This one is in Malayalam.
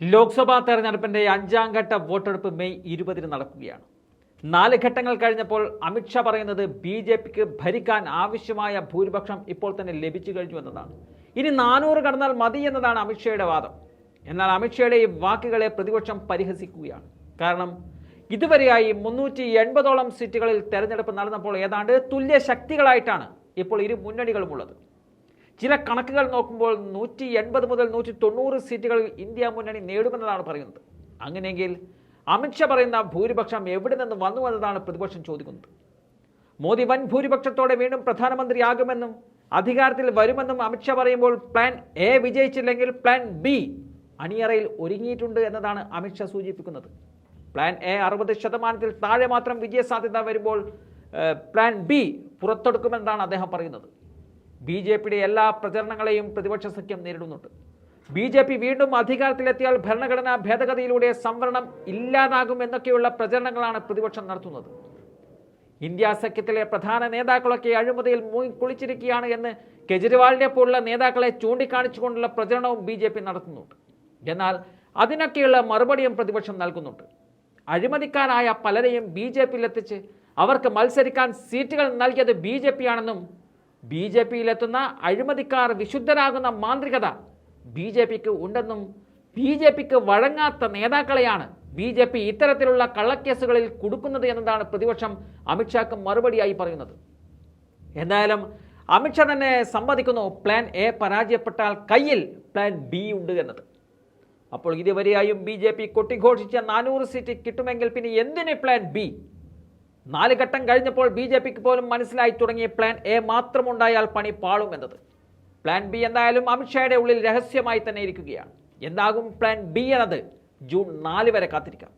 ലോക്സഭാ തെരഞ്ഞെടുപ്പിന്റെ അഞ്ചാം ഘട്ട വോട്ടെടുപ്പ് മെയ് ഇരുപതിന് നടക്കുകയാണ്. നാല് ഘട്ടങ്ങൾ കഴിഞ്ഞപ്പോൾ അമിത്ഷാ പറയുന്നത് ബി ജെ പിക്ക് ഭരിക്കാൻ ആവശ്യമായ ഭൂരിപക്ഷം ഇപ്പോൾ തന്നെ ലഭിച്ചു കഴിഞ്ഞു എന്നതാണ്. ഇനി നാനൂറ് കടന്നാൽ മതി എന്നതാണ് അമിത്ഷായുടെ വാദം. എന്നാൽ അമിത്ഷായുടെ ഈ വാക്കുകളെ പ്രതിപക്ഷം പരിഹസിക്കുകയാണ്. കാരണം ഇതുവരെയായി മുന്നൂറ്റി എൺപതോളം സീറ്റുകളിൽ തെരഞ്ഞെടുപ്പ് നടന്നപ്പോൾ ഏതാണ്ട് തുല്യ ശക്തികളായിട്ടാണ് ഇപ്പോൾ ഇരു മുന്നണികളുമുള്ളത്. ചില കണക്കുകൾ നോക്കുമ്പോൾ നൂറ്റി എൺപത് മുതൽ നൂറ്റി തൊണ്ണൂറ് സീറ്റുകളിൽ ഇന്ത്യ മുന്നണി നേടുമെന്നതാണ് പറയുന്നത്. അങ്ങനെയെങ്കിൽ അമിത്ഷാ പറയുന്ന ഭൂരിപക്ഷം എവിടെ നിന്ന് വന്നു എന്നതാണ് പ്രതിപക്ഷം ചോദിക്കുന്നത്. മോദി വൻ ഭൂരിപക്ഷത്തോടെ വീണ്ടും പ്രധാനമന്ത്രിയാകുമെന്നും അധികാരത്തിൽ വരുമെന്നും അമിത്ഷാ പറയുമ്പോൾ പ്ലാൻ എ വിജയിച്ചില്ലെങ്കിൽ പ്ലാൻ ബി അണിയറയിൽ ഒരുങ്ങിയിട്ടുണ്ട് എന്നതാണ് അമിത്ഷാ സൂചിപ്പിക്കുന്നത്. പ്ലാൻ എ അറുപത് ശതമാനത്തിൽ താഴെ മാത്രം വിജയസാധ്യത വരുമ്പോൾ പ്ലാൻ ബി പുറത്തെടുക്കുമെന്നാണ് അദ്ദേഹം പറയുന്നത്. ബി ജെ പിയുടെ എല്ലാ പ്രചരണങ്ങളെയും പ്രതിപക്ഷ സഖ്യം നേരിടുന്നുണ്ട്. ബി ജെ പി വീണ്ടും അധികാരത്തിലെത്തിയാൽ ഭരണഘടനാ ഭേദഗതിയിലൂടെ സംവരണം ഇല്ലാതാകും എന്നൊക്കെയുള്ള പ്രചരണങ്ങളാണ് പ്രതിപക്ഷം നടത്തുന്നത്. ഇന്ത്യ സഖ്യത്തിലെ പ്രധാന നേതാക്കളൊക്കെ അഴിമതിയിൽ മൂങ്ങി കുളിച്ചിരിക്കുകയാണ് എന്ന് കെജ്രിവാളിനെ പോലുള്ള നേതാക്കളെ ചൂണ്ടിക്കാണിച്ചുകൊണ്ടുള്ള പ്രചരണവും ബി ജെ പി നടത്തുന്നുണ്ട്. എന്നാൽ അതിനൊക്കെയുള്ള മറുപടിയും പ്രതിപക്ഷം നൽകുന്നുണ്ട്. അഴിമതിക്കാരായ പലരെയും ബി ജെ പിയിലെത്തിച്ച് അവർക്ക് മത്സരിക്കാൻ സീറ്റുകൾ നൽകിയത് ബി ജെ പി ആണെന്നും ബി ജെ പിയിലെത്തുന്ന അഴിമതിക്കാർ വിശുദ്ധരാകുന്ന മാന്ത്രികത ബി ജെ പിക്ക് ഉണ്ടെന്നും ബി ജെ പിക്ക് വഴങ്ങാത്ത നേതാക്കളെയാണ് ബി ജെ പി ഇത്തരത്തിലുള്ള കള്ളക്കേസുകളിൽ കൊടുക്കുന്നത് എന്നതാണ് പ്രതിപക്ഷം അമിത്ഷാക്ക് മറുപടിയായി പറയുന്നത്. എന്തായാലും അമിത്ഷാ തന്നെ സമ്മതിക്കുന്നു പ്ലാൻ എ പരാജയപ്പെട്ടാൽ കയ്യിൽ പ്ലാൻ ബി ഉണ്ട് എന്നത്. അപ്പോൾ ഇതുവരെയായും ബി ജെ പി കൊട്ടിഘോഷിച്ച നാനൂറ് സീറ്റ് കിട്ടുമെങ്കിൽ പിന്നെ എന്തിന് പ്ലാൻ ബി? നാല് ഘട്ടം കഴിഞ്ഞപ്പോൾ ബി ജെ പിക്ക് പോലും മനസ്സിലായി തുടങ്ങിയ പ്ലാൻ എ മാത്രമുണ്ടായാൽ പണി പാളും എന്നത്. പ്ലാൻ ബി എന്തായാലും അമിത്ഷായുടെ ഉള്ളിൽ രഹസ്യമായി തന്നെ ഇരിക്കുകയാണ്. എന്താകും പ്ലാൻ ബി എന്നത്? ജൂൺ നാല് വരെ കാത്തിരിക്കാം.